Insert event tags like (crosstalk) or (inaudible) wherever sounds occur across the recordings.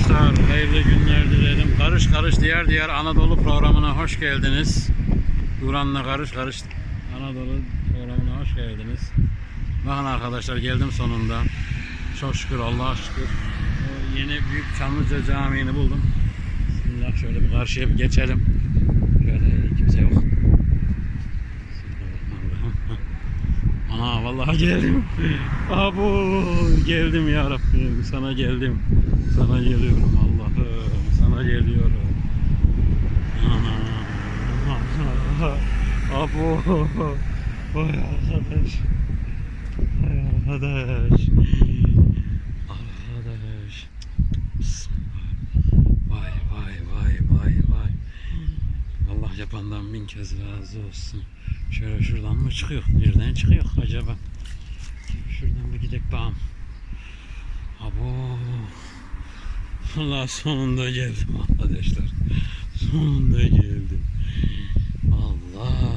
arkadaşlar. Hayırlı günler dilerim. Karış karış diğer diğer Anadolu programına hoş geldiniz. Duran'la karış karış Anadolu programına hoş geldiniz. Bakın arkadaşlar geldim sonunda. Çok şükür Allah'a şükür. O yeni büyük Çamlıca Camii'ni buldum. Bismillah şöyle bir karşıya bir geçelim. Şöyle kimse yok. Ana vallahi geldim. (laughs) Abo geldim ya Rabbim. Sana geldim. Sana geliyorum Allah'ım. Sana geliyorum. Ana. Abo. Vay arkadaş. Vay arkadaş. Vay vay vay vay vay. Allah yapandan bin kez razı olsun. Şöyle şuradan mı çıkıyor? Nereden çıkıyor acaba? Şuradan bir gidek bakalım. Abo. Allah sonunda geldim arkadaşlar. Sonunda geldim. Allah.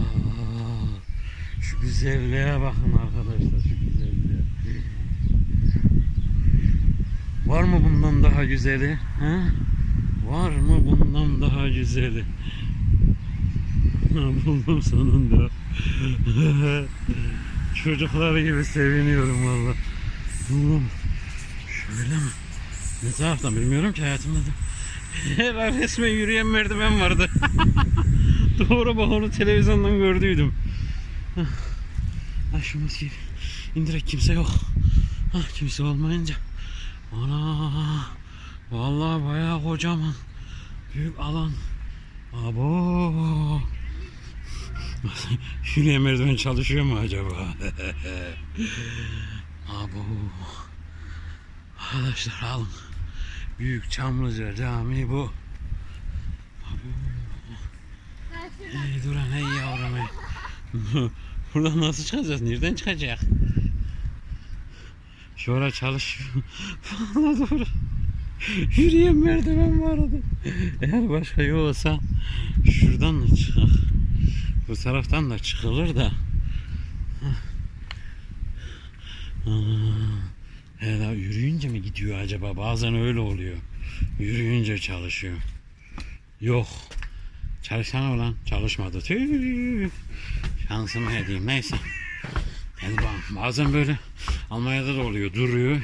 Şu güzelliğe bakın arkadaşlar şu güzelliğe. Var mı bundan daha güzeli? He? Var mı bundan daha güzeli? Buldum sonunda. (laughs) Çocuklar gibi seviniyorum valla. Şöyle mi? Ne taraftan bilmiyorum ki hayatımda da. (laughs) Herhalde resmen yürüyen merdiven vardı. (laughs) Doğru bak onu televizyondan gördüydüm. Ha şu maskeyi indirek kimse yok. Ha kimse olmayınca. Ana vallahi bayağı kocaman. Büyük alan. Abo. (laughs) Yürüyen merdiven çalışıyor mu acaba? (laughs) Abo. Arkadaşlar alın. Büyük Çamlıca Camii bu. Hey Duran hey yavrum hey. (laughs) Buradan nasıl çıkacağız? Nereden çıkacak? Şöyle çalışıyor. Vallahi doğru. Yürüyen merdiven vardı. Eğer başka yoksa şuradan da çıkar. Bu taraftan da çıkılır da. Hele yürüyünce mi gidiyor acaba? Bazen öyle oluyor. Yürüyünce çalışıyor. Yok. Çalışsana ulan. Çalışmadı. Tüh. Şansımı edeyim. Neyse. Bazen böyle Almanya'da da oluyor. Duruyor.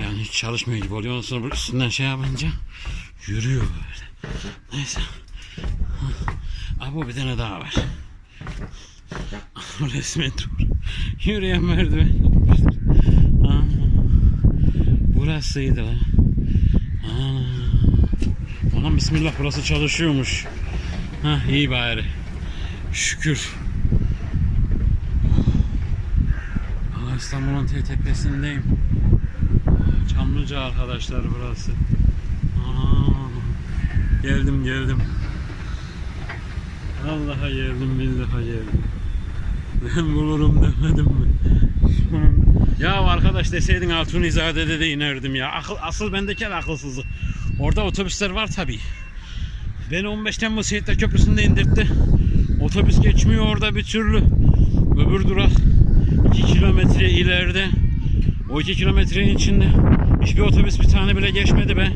Yani hiç çalışmıyor gibi oluyor. Ondan sonra üstünden şey yapınca yürüyor böyle. Neyse. Aa, bu bir tane daha var. Resmen dur. Yürüyen merdiven yapmışlar. Aa, burasıydı lan. Aa. Bismillah burası çalışıyormuş. Ha iyi bari. Şükür. Aa, İstanbul'un te- tepesindeyim. Çamlıca arkadaşlar burası. Aa, geldim geldim. Allah'a geldim billaha geldim. Ben bulurum demedim mi? Ya arkadaş deseydin Altunizade'de de inerdim ya. Akıl, asıl bendeki akılsızlık. Orada otobüsler var tabi. Beni 15 Temmuz Şehitler Köprüsü'nde indirtti. Otobüs geçmiyor orada bir türlü. Öbür durak 2 kilometre ileride. O 2 kilometrenin içinde hiçbir otobüs bir tane bile geçmedi be.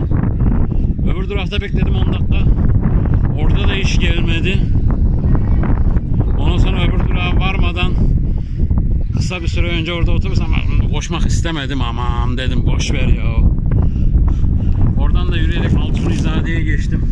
Öbür durakta bekledim 10 dakika. Orada da iş gelmedi. Ondan sonra öbür durağa varmadan kısa bir süre önce orada ama koşmak istemedim aman dedim boş ver ya. Oradan da yürüyerek Altunizade'ye geçtim.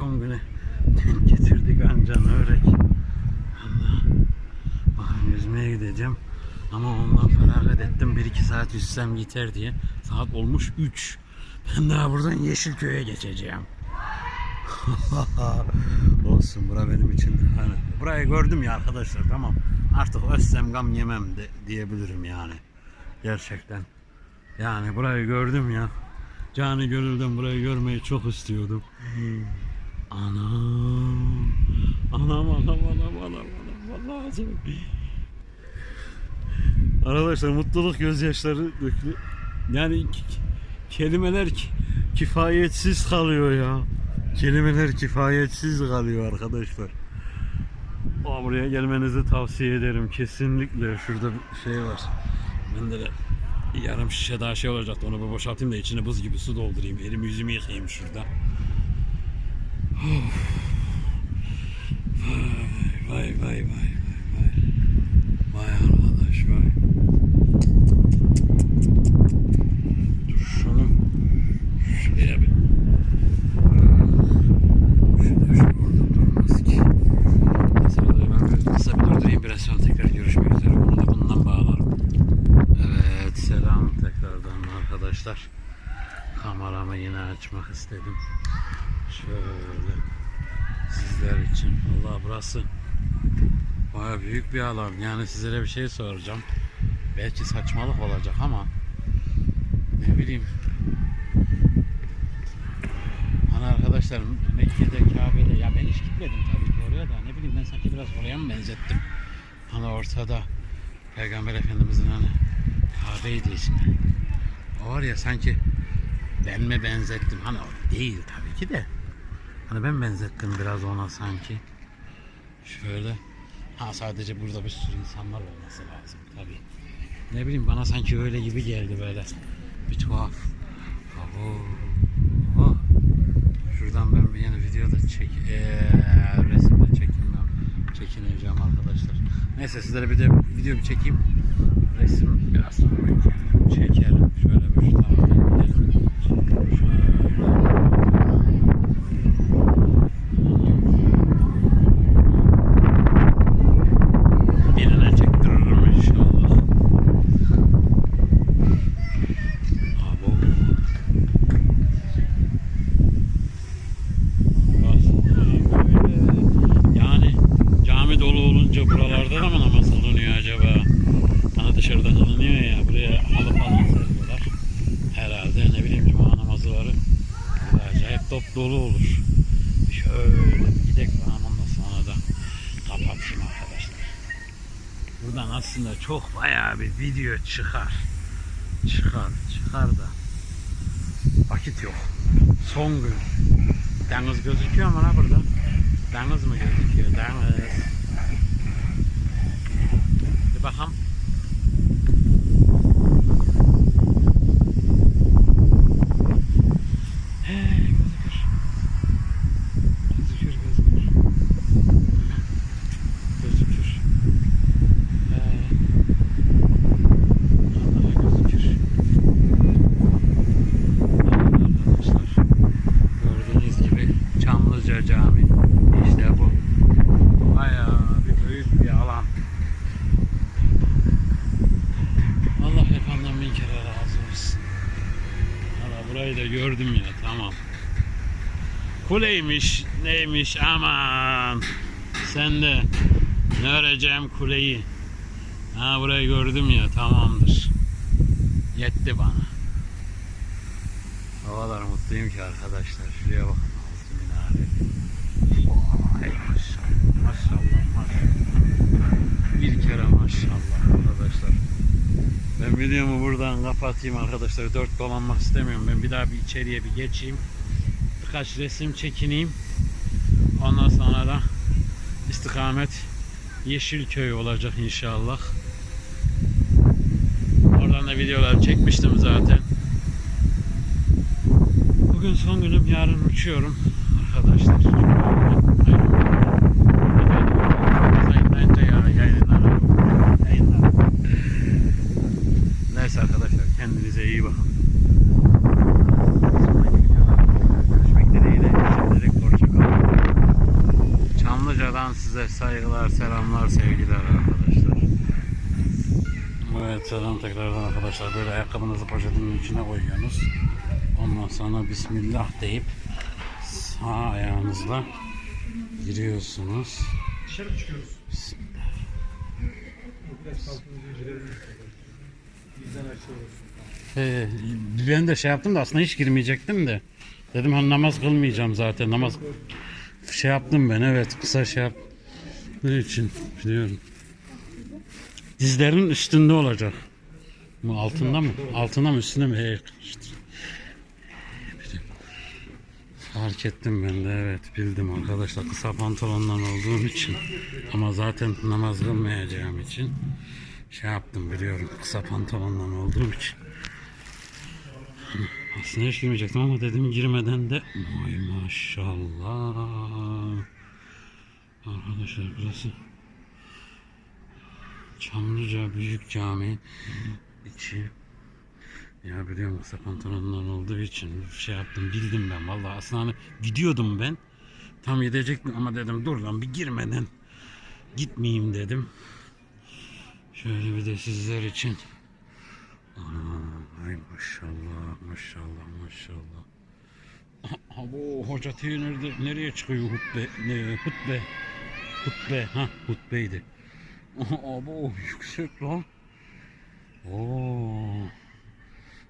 Son güne. Getirdik ancan örek. Bakın yüzmeye gideceğim. Ama ondan feragat ettim. 1-2 saat yüzsem yeter diye. Saat olmuş 3. Ben daha buradan Yeşilköy'e geçeceğim. (laughs) Olsun bura benim için hani burayı gördüm ya arkadaşlar tamam artık özsem gam yemem de diyebilirim yani gerçekten yani burayı gördüm ya cani gönülden burayı görmeyi çok istiyordum anam anam anam anam anam anam vallahi acaba. arkadaşlar mutluluk gözyaşları dökülü yani kelimeler ki- kifayetsiz kalıyor ya Kelimeler kifayetsiz kalıyor arkadaşlar. Aa, buraya gelmenizi tavsiye ederim. Kesinlikle şurada bir şey var. Ben de yarım şişe daha şey olacaktı. Onu bir boşaltayım da içine buz gibi su doldurayım. Elimi yüzümü yıkayayım şurada. Oh. Şöyle sizler için. Allah burası baya büyük bir alan. Yani sizlere bir şey soracağım. Belki saçmalık olacak ama ne bileyim Hani arkadaşlar Mekke'de, Kabe'de ya ben hiç gitmedim tabii ki oraya da ne bileyim ben sanki biraz oraya mı benzettim? Hani ortada Peygamber Efendimizin hani Kabe'ydi ismi. O var ya sanki ben mi benzettim? Hani o değil tabii ki de. Hani ben benzettim biraz ona sanki. Şöyle. Ha sadece burada bir sürü insanlar olması lazım tabii. Ne bileyim bana sanki öyle gibi geldi böyle. Bir tuhaf. Abo. Oh. Şuradan ben bir yeni videoda çek eee resimde çekinmem çekineceğim arkadaşlar. Neyse sizlere bir de video bir çekeyim. Resim biraz sonra çekerim. Şöyle bir şu tarafa gidelim. Şöyle. Birine çektiririm inşallah. Abo. Yani cami dolu olunca buralarda da mı namaz kılınıyor acaba? Hani dışarıda kılınıyor ya buraya halı falan seriyorlar. Herhalde ne bileyim cuma namazları burada acayip top dolu olur. Şöyle bir gidek bakalım ondan sonra da kapatayım arkadaşlar. Buradan aslında çok bayağı bir video çıkar. Çıkar, çıkar da vakit yok. Son gün. Deniz gözüküyor mu lan burada? Deniz mi gözüküyor? Deniz. Bir bakalım. He, gözükür. Gözükür, gözükür. Gözükür. He. Vallahi gözükür. Evet arkadaşlar. Gördüğünüz gibi Çamlıca Cami. İşte bu. Bayağı bir büyük bir alan. Allah efendim bin kere razı olsun. Valla burayı da gördüm ya tamam. Kuleymiş neymiş aman. Sen de ne öreceğim kuleyi. Ha burayı gördüm ya tamamdır. Yetti bana. O mutluyum ki arkadaşlar. Şuraya bakın altı minare. Vay maşallah maşallah maşallah. bir kere maşallah arkadaşlar. Ben videomu buradan kapatayım arkadaşlar. Dört dolanmak istemiyorum. Ben bir daha bir içeriye bir geçeyim. Birkaç resim çekineyim. Ondan sonra da istikamet Yeşilköy olacak inşallah. Oradan da videolar çekmiştim zaten. Bugün son günüm. Yarın uçuyorum arkadaşlar. Sayınlayınca ya yayınlar. Yayınlar. Neyse arkadaşlar kendinize iyi bakın. Sonraki videoda Görüşmek dileğiyle. Şimdilik hoşçakalın. Çamlıca'dan size saygılar, selamlar, sevgiler arkadaşlar. Evet selam tekrardan arkadaşlar. Böyle ayakkabınızı poşetin içine koyuyorsunuz. Ondan sonra Bismillah deyip sağ ayağınızla giriyorsunuz. Dışarı çıkıyoruz. Bismillah. Biraz kalkınca girelim. Bizden açıyoruz. Ee, ben de şey yaptım da aslında hiç girmeyecektim de. Dedim hani namaz kılmayacağım zaten. Namaz şey yaptım ben evet kısa şey yap. Ne için biliyorum. Dizlerin üstünde olacak. Bu altında mı? Altında mı üstünde mi? Hey, işte. Fark ettim ben de evet bildim arkadaşlar kısa pantolondan olduğum için ama zaten namaz kılmayacağım için şey yaptım biliyorum kısa pantolondan olduğum için aslında hiç girmeyecektim ama dedim girmeden de Ay maşallah Arkadaşlar burası Çamlıca Büyük Cami. İçi ya biliyorum kısa pantolondan olduğu için şey yaptım bildim ben. Vallahi aslında hani gidiyordum ben. Tam gidecektim ama dedim dur lan bir girmeden gitmeyeyim dedim. Şöyle bir de sizler için. Aa, ay maşallah maşallah maşallah. Abo hoca nerede nereye çıkıyor hutbe ne, hutbe? Hutbe ha hutbeydi (laughs) Abo yüksek lan Oo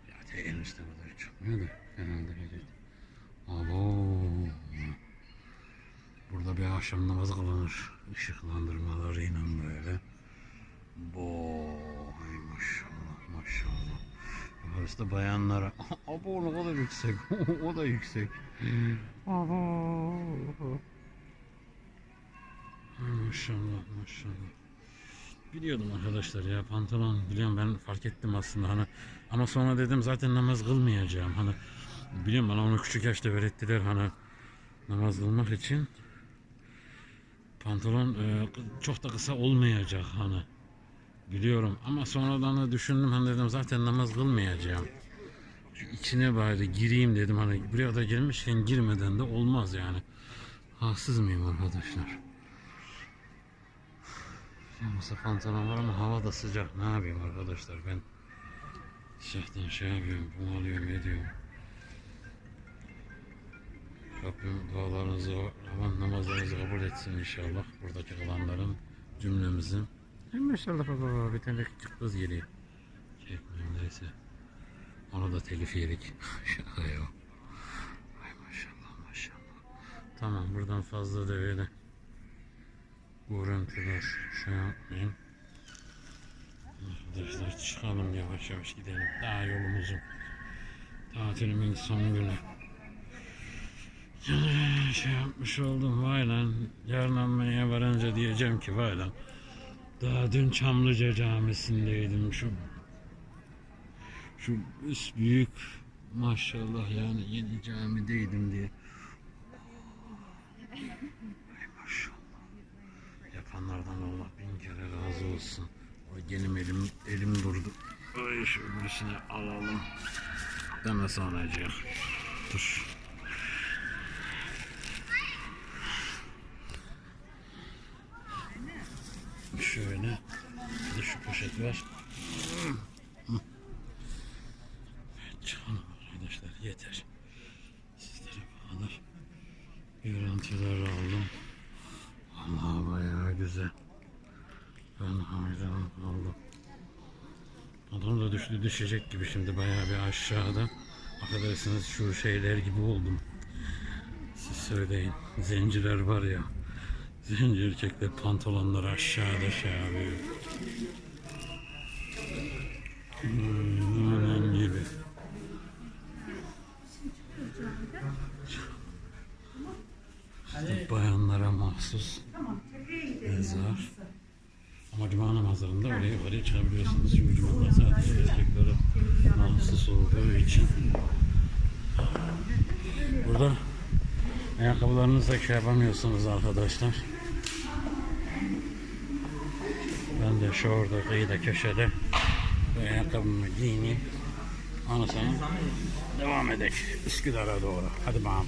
ya te en üstte kadar çıkmıyor da herhalde öyle Abo burada bir akşam namazı kılınır ışıklandırmalarıyla böyle Bo, ay maşallah maşallah. Burası da bayanlara. (laughs) Abo ne kadar yüksek. (laughs) o da yüksek. Abo. Maşallah maşallah. Biliyordum arkadaşlar ya pantolon biliyorum ben fark ettim aslında hani ama sonra dedim zaten namaz kılmayacağım hani biliyorum bana onu küçük yaşta öğrettiler hani namaz kılmak için pantolon e, çok da kısa olmayacak hani Biliyorum ama sonradan da düşündüm hani dedim zaten namaz kılmayacağım. Şu içine bari gireyim dedim hani buraya da girmişken girmeden de olmaz yani. Haksız mıyım arkadaşlar? Yalnız pantolon var ama hava da sıcak. Ne yapayım arkadaşlar ben sıcaktan şey yapıyorum, bunalıyorum, ediyorum. Rabbim dualarınızı, aman namazlarınızı kabul etsin inşallah. Buradaki kalanların cümlemizin. Ay maşallah baba bir tane kız geliyor. Çekmeyeyim neyse. Onu da telif yedik. (laughs) Şaka ya. Ay maşallah maşallah. Tamam buradan fazla da öyle. Görüntüler şey yapmayayım. Arkadaşlar çıkalım yavaş yavaş gidelim. Daha yolumuzun. Tatilimin son günü. Yani şey yapmış oldum vay lan. Yarın almaya varınca diyeceğim ki vay lan. Daha dün Çamlıca Camisi'ndeydim şu şu üst büyük maşallah yani yeni camideydim diye. Yapanlardan Allah bin kere razı olsun. Ay benim elim elim durdu. Ay şu öbürsünü alalım. Deme sonracık. Dur. Şöyle. Bir de şu poşet var. Evet, çıkalım arkadaşlar yeter. Sizlere bu kadar. Görüntüler aldım. Allah bayağı güzel. Ben hayran oldum. Adam da düştü düşecek gibi şimdi bayağı bir aşağıda. Affedersiniz şu şeyler gibi oldum. Siz söyleyin. Zenciler var ya. Zenci erkekler pantolonları aşağıda şey yapıyor. Hmm, gibi. İşte bayanlara mahsus mezar. Ama cuma namazlarında oraya yukarıya çıkabiliyorsunuz. Çünkü cumalar sadece erkeklere mahsus olduğu için. Burada ayakkabılarınızla şey yapamıyorsunuz arkadaşlar. Ben de şu orada kıyıda köşede ayakkabımı giyineyim. Sonra devam edek Üsküdar'a doğru. Hadi bakalım.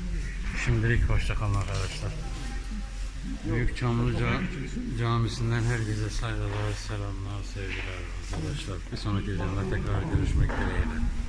Şimdilik hoşçakalın arkadaşlar. Büyük Çamlıca Camisi'nden herkese saygılar, selamlar, sevgiler arkadaşlar. Bir sonraki videoda tekrar görüşmek dileğiyle.